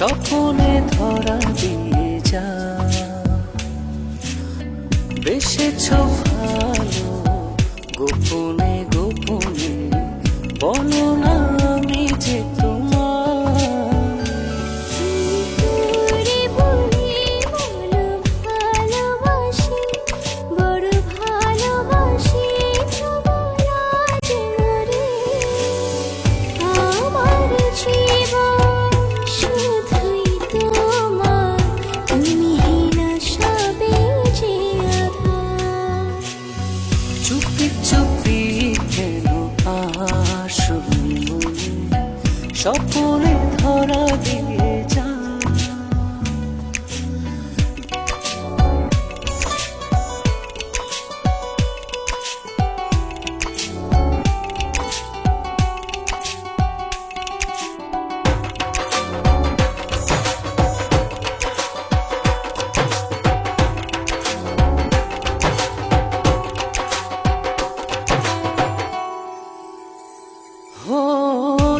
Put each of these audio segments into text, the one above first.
স্বপনে ধরা দিয়ে যা। বেসেছ ভালো গোপনে গোপনে বলো না স্বপনে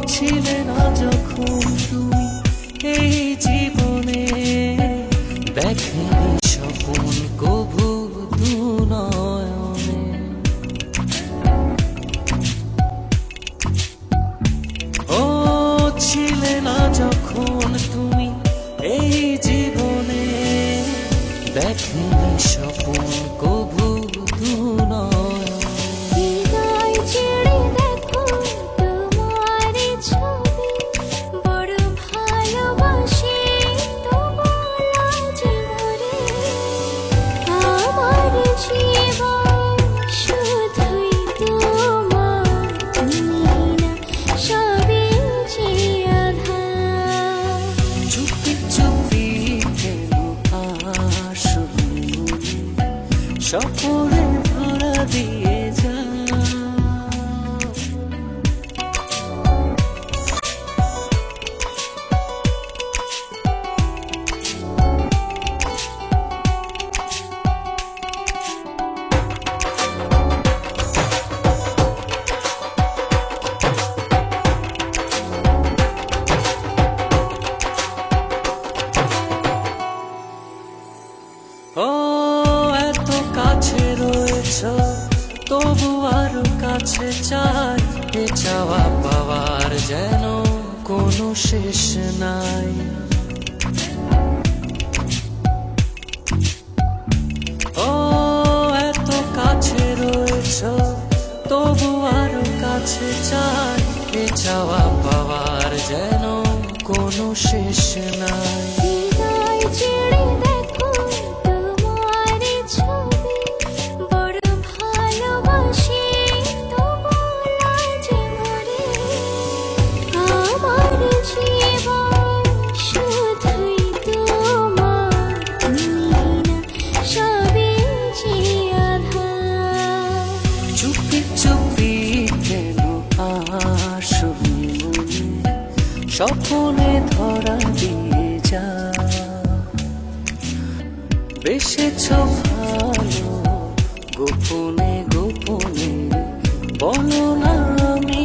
ছিলে না যখন তুমি এই জীবনে। দেখেনি স্বপন কভু নয়নে ও ছিলে না যখন স্বপনে ধরা দিয়ে তবু আরও কাছে চাই। এ চাওয়া পাওয়ার যেন কোনো শেষ নাই। ও, এত কাছে রয়েছ, তবু আরও কাছে চাই। এ চাওয়া পাওয়ার যেন কোনো শেষ নাই। ছেড়ে স্বপনে ধরা দিয়ে যা। বেশেছ ভালো গোপনে গোপনে বলো না আমি